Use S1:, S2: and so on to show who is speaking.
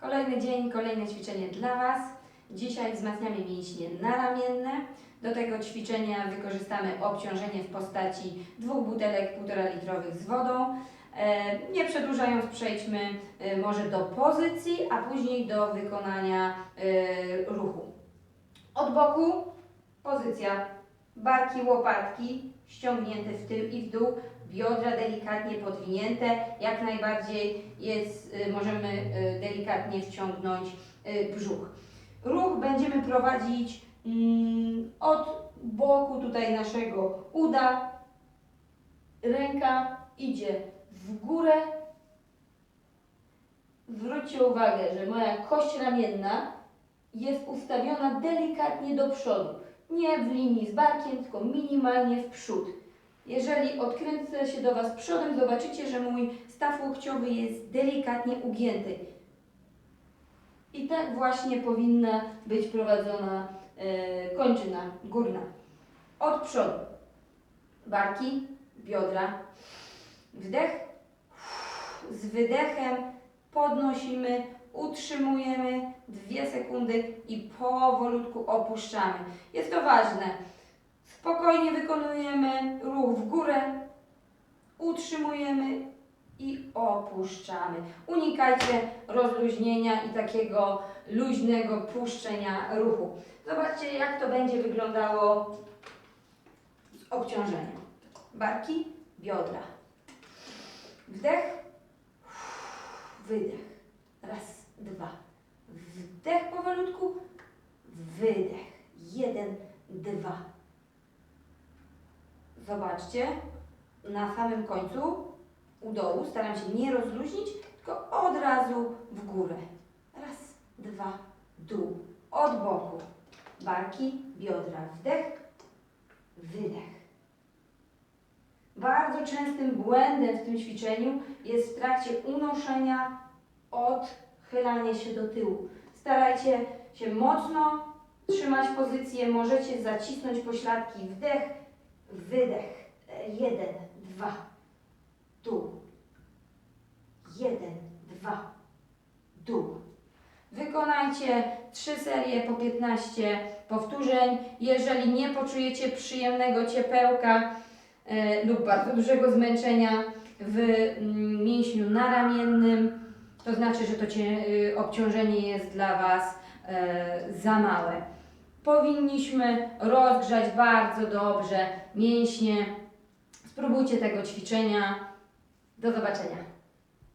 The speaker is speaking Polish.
S1: Kolejny dzień, kolejne ćwiczenie dla Was. Dzisiaj wzmacniamy mięśnie naramienne. Do tego ćwiczenia wykorzystamy obciążenie w postaci dwóch butelek 1,5 litrowych z wodą. E, Nie przedłużając, przejdźmy e, może do pozycji, a później do wykonania e, ruchu. Od boku pozycja barki, łopatki ściągnięte w tył i w dół, biodra delikatnie podwinięte, jak najbardziej jest, y, możemy y, delikatnie wciągnąć y, brzuch. Ruch będziemy prowadzić mm, od boku tutaj naszego uda, ręka idzie w górę. Zwróćcie uwagę, że moja kość ramienna jest ustawiona delikatnie do przodu. Nie w linii z barkiem, tylko minimalnie w przód. Jeżeli odkręcę się do Was przodem, zobaczycie, że mój staw łokciowy jest delikatnie ugięty. I tak właśnie powinna być prowadzona e, kończyna górna. Od przodu. Barki, biodra. Wdech. Z wydechem podnosimy, utrzymujemy dwie sekundy i powolutku opuszczamy. Jest to ważne. Spokojnie wykonujemy ruch w górę, utrzymujemy i opuszczamy. Unikajcie rozluźnienia i takiego luźnego puszczenia ruchu. Zobaczcie, jak to będzie wyglądało z obciążeniem. Barki, biodra. Wdech, wydech. Raz, dwa. Wdech powolutku, wydech. Jeden, dwa. Zobaczcie, na samym końcu u dołu staram się nie rozluźnić, tylko od razu w górę. Raz, dwa, dół. Od boku. Barki, biodra. Wdech, wydech. Bardzo częstym błędem w tym ćwiczeniu jest w trakcie unoszenia odchylanie się do tyłu. Starajcie się mocno trzymać pozycję, możecie zacisnąć pośladki. Wdech, wydech. Jeden, dwa, dół. Jeden, dwa, dół. Wykonajcie trzy serie po 15 powtórzeń. Jeżeli nie poczujecie przyjemnego ciepełka e, lub bardzo dużego zmęczenia w mm, mięśniu naramiennym, to znaczy, że to cie, y, obciążenie jest dla Was e, za małe. Powinniśmy rozgrzać bardzo dobrze mięśnie. Spróbujcie tego ćwiczenia. Do zobaczenia.